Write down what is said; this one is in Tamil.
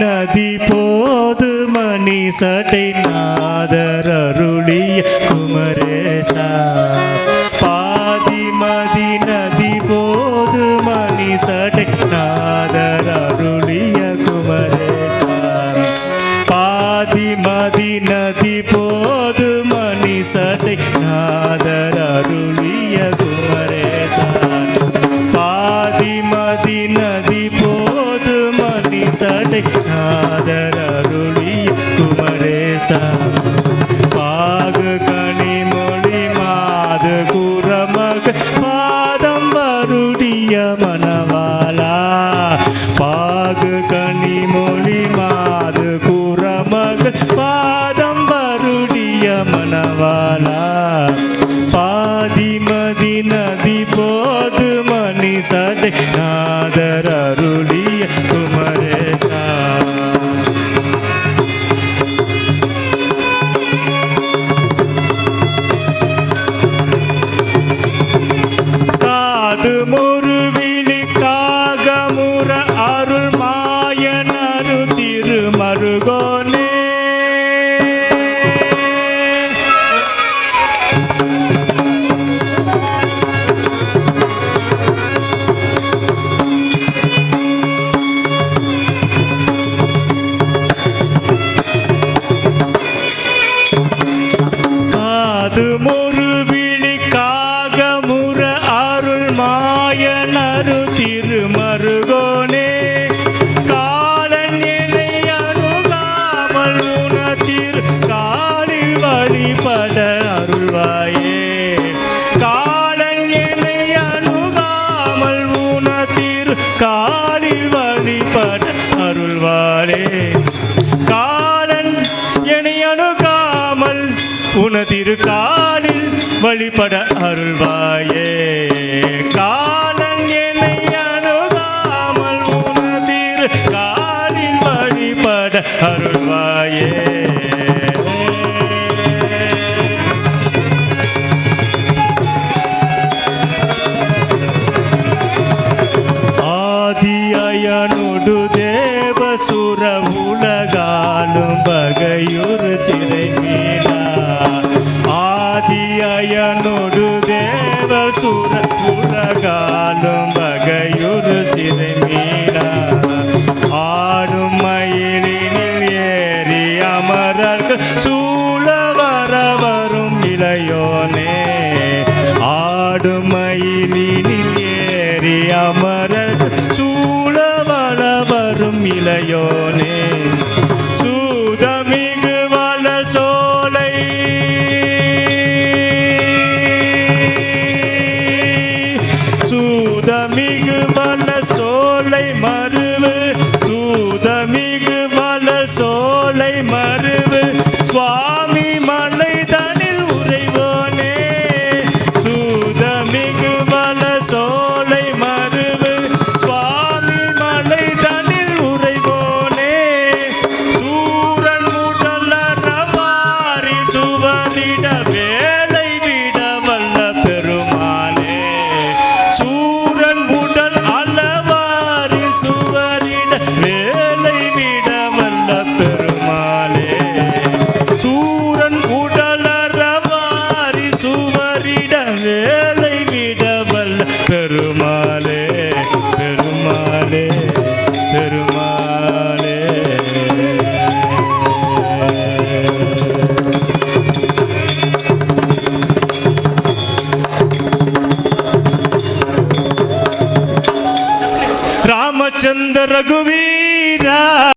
நதி போது மணி சட்டை நாதர் அருளிய குமரேசா. பாதிமதி நதி போது மணி சட்டை நாதர் அருளிய குமரேசா. பாதிமதி நதி போது மணி சட்டை நாதர் அருளிய பாகு மாறு மொழி பாதம் வருடிய மணவாளா. பாதிமதி நதி போது மணி சடை வழிபட அருள்வாயே. காலன் என்னை அணுகாமல் உணத்தீர் காலில் வழிபட அருள்வாளே. காலன் என்னை அணுகாமல் உனதிரு காலில் வழிபட அருள்வாயே. காலன் என்னை அணுகாமல் உனதிரு காலில் வழிபட அருள்வாயே. தேவசுர உலகாலும் பகையுறு சிறை மீளா ஆதியனுடு தேவசுர உலகாலும் பகையுறு சிறை மீளா ஆடும் மயிலினில் ஏறி அமரர்கள் சூழ வர வரும் இளையோனே ஆடும் மயிலினில் ஏறி அமர் மிகு மல சோலை மருவு. சூத மிகு மல சோலை மருவு. சுவாமி மலை தனில் உறைவோனே. சூத மிகு மல சோலை மருவு. சுவாமி மலை தனில் உறைவோனே. சூரன் முடலரவாரி ரவாரி வேலை പെരുമാലേ പെരുമാലേ പെരുമാലേ രാമചന്ദ്ര രഘുവീര